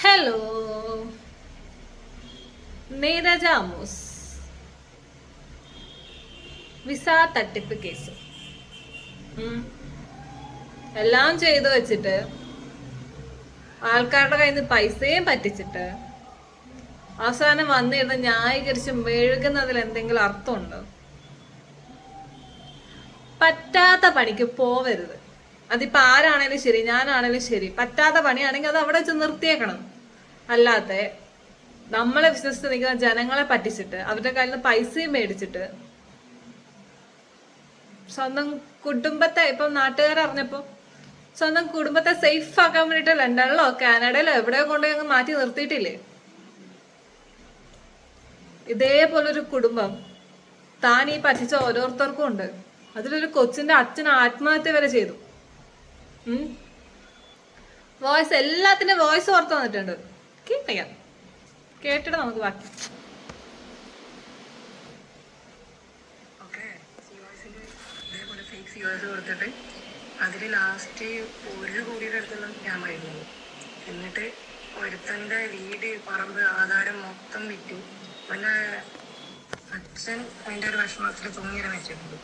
Hello നീരജാമോസ് visa തട്ടിപ്പ് case. എല്ലാം ചെയ്തു വെച്ചിട്ട് ആൾക്കാരുടെ കയ്യിൽ നിന്ന് പൈസയും പറ്റിച്ചിട്ട് അവസാനം വന്നിരുന്ന് ന്യായീകരിച്ച് മെഴുകുന്നതിൽ എന്തെങ്കിലും അർത്ഥമുണ്ടോ? പറ്റാത്ത പണിക്ക് പോവരുത്. അതിപ്പോ ആരാണേലും ശരി ഞാനാണേലും ശരി. പറ്റാത്ത പണിയാണെങ്കിൽ അത് അവിടെ വെച്ച് നിർത്തിയേക്കണം. അല്ലാതെ നമ്മളെ വിശ്വസിച്ച് നിൽക്കുന്ന ജനങ്ങളെ പറ്റിച്ചിട്ട് അവരുടെ കയ്യിൽ നിന്ന് പൈസയും മേടിച്ചിട്ട് സ്വന്തം കുടുംബത്തെ ഇപ്പം നാട്ടുകാർ അറിഞ്ഞപ്പോ സ്വന്തം കുടുംബത്തെ സേഫ് ആക്കാൻ വേണ്ടിട്ട് ലണ്ടനിലോ കാനഡയിലോ എവിടെയോ കൊണ്ടുപോയി അങ്ങ് മാറ്റി നിർത്തിയിട്ടില്ലേ? ഇതേപോലൊരു കുടുംബം താൻ ഈ പറ്റിച്ച ഓരോരുത്തർക്കും ഉണ്ട്. അതിലൊരു കൊച്ചിന്റെ അച്ഛൻ ആത്മഹത്യ വരെ ചെയ്തു. വോയിസ് എല്ലാത്തിന്റെ വോയിസ് ഓർത്ത് വന്നിട്ടുണ്ട്. കേൾക്കാം കേട്ടിട്ട് നമുക്ക് ബാക്കി. കൊടുത്തിട്ട് അതിൽ ലാസ്റ്റ് ഒരു കോടിയുടെ അടുത്തുള്ള സ്കാമായിരുന്നു എന്നിട്ട് ഒരുത്തന്റെ വീട് പറമ്പ് ആധാരം മൊത്തം വിറ്റു. പിന്നെ അച്ഛൻ അതിന്റെ ഒരു വിഷമത്തിൽ തൂങ്ങിയിട്ട് വെച്ചിട്ടുണ്ട്.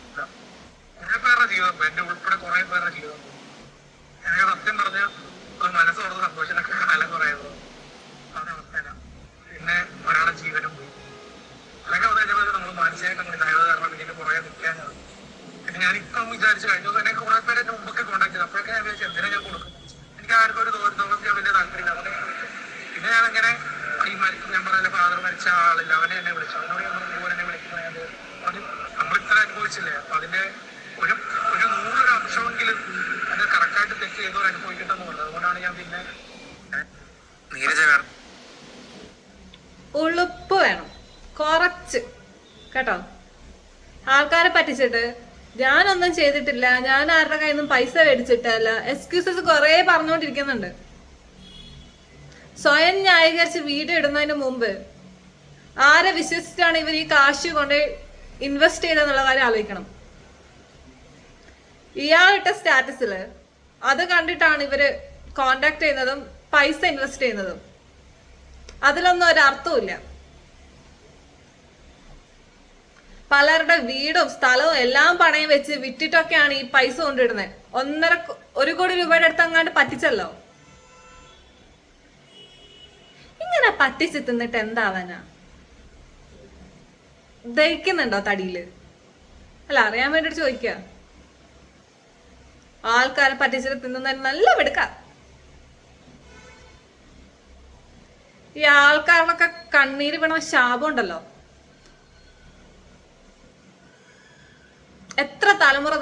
കുറെ പേരുടെ ജീവിതം. എന്റെ ഉൾപ്പെടെ കുറെ പേരുടെ ജീവിതം. മരിച്ച അവനെ എന്നെ വിളിച്ചു. അവനോട് ഞാൻ പറഞ്ഞു, "മോൻ എന്നെ വിളിക്കുന്നത് നമ്മൾ ഇത്ര അനുഭവിച്ചില്ലേ? അപ്പൊ അതിന്റെ ഒരു ഒരു നൂറൊരു അംശമെങ്കിലും അത് കറക്റ്റായിട്ട് തെറ്റ് ചെയ്തോ അനുഭവിക്കട്ടെന്ന് പറഞ്ഞത് അതുകൊണ്ടാണ് ഞാൻ പിന്നെ നീരജ വേണം ഉളുപ്പ് വേണം. കുറച്ച്. കേട്ടോ? ആൾക്കാരെ പറ്റിച്ചിട്ട്. ഞാനൊന്നും ചെയ്തിട്ടില്ല. ഞാൻ ആരുടെ കയ്യിൽ നിന്നും പൈസ മേടിച്ചിട്ടല്ല. എക്സ്ക്യൂസസ് കുറേ പറഞ്ഞുകൊണ്ടിരിക്കുന്നുണ്ട്. സ്വയം ന്യായീകരിച്ച് വീഡിയോ ഇടുന്നതിന് മുമ്പ് ആരെ വിശ്വസിച്ചിട്ടാണ് ഇവർ ഈ കാശ് കൊണ്ട് ഇൻവെസ്റ്റ് ചെയ്തെന്നുള്ള കാര്യം ആലോചിക്കണം. ഇയാളിട്ട സ്റ്റാറ്റസിൽ അത് കണ്ടിട്ടാണ് ഇവർ കോണ്ടാക്ട് ചെയ്യുന്നതും പൈസ ഇൻവെസ്റ്റ് ചെയ്യുന്നതും. അതിലൊന്നും ഒരു അർത്ഥമില്ല പലരുടെ വീടും സ്ഥലവും എല്ലാം പണയം വെച്ച് വിറ്റിട്ടൊക്കെയാണ് ഈ പൈസ കൊണ്ടിടുന്നത് ഒന്നര ഒരു കോടി രൂപയുടെ അടുത്ത് അങ്ങാണ്ട് പറ്റിച്ചല്ലോ. ഇങ്ങനെ പറ്റിച്ച് തിന്നിട്ട് എന്താവാനാ ദഹിക്കുന്നുണ്ടോ തടിയിൽ? അല്ല അറിയാൻ വേണ്ടി ചോദിക്കുക ആൾക്കാരെ പറ്റിച്ചിട്ട് തിന്നുന്ന നല്ല വെടുക്ക ഈ ആൾക്കാരിലൊക്കെ കണ്ണീര് വീണ ശാപം ഉണ്ടല്ലോ. എത്ര തലമുറ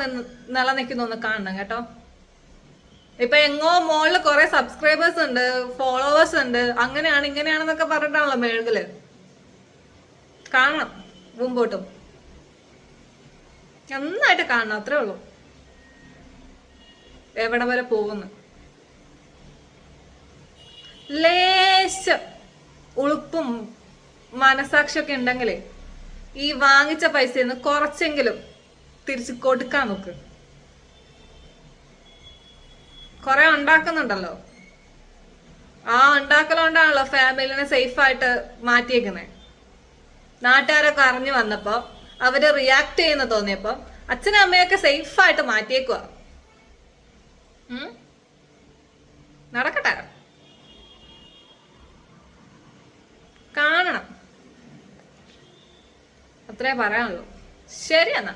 നിലനിൽക്കുന്നു ഒന്ന് കാണണം കേട്ടോ. ഇപ്പൊ എങ്ങോ മോളിൽ കുറെ സബ്സ്ക്രൈബേഴ്സ് ഉണ്ട് ഫോളോവേഴ്സ് ഉണ്ട് അങ്ങനെയാണ് ഇങ്ങനെയാണെന്നൊക്കെ പറഞ്ഞിട്ടാണല്ലോ മേഴുകൽ കാണണം. മുമ്പോട്ടും. നന്നായിട്ട് കാണണം അത്രേ ഉള്ളൂ. എവിടെ വരെ പോകുന്നു? ലേശ ഉളുപ്പും മനസാക്ഷിയൊക്കെ ഉണ്ടെങ്കിൽ ഈ വാങ്ങിച്ച പൈസയിൽ നിന്ന് കുറച്ചെങ്കിലും തിരിച്ചു കൊടുക്കാൻ നോക്ക്. കുറെ ഉണ്ടാക്കുന്നുണ്ടല്ലോ. ആ ഉണ്ടാക്കലോണ്ടാണല്ലോ ഫാമിലിനെ സേഫായിട്ട് മാറ്റിയേക്കുന്നത് നാട്ടുകാരൊക്കെ അറിഞ്ഞു വന്നപ്പോ അവർ റിയാക്ട് ചെയ്യുന്ന തോന്നിയപ്പോ അച്ഛനും അമ്മയൊക്കെ സേഫ് ആയിട്ട് മാറ്റിയേക്കുക നടക്കട്ടെ. കാണണം. അത്രേ പറയാനുള്ളൂ. ശരി എന്നാ.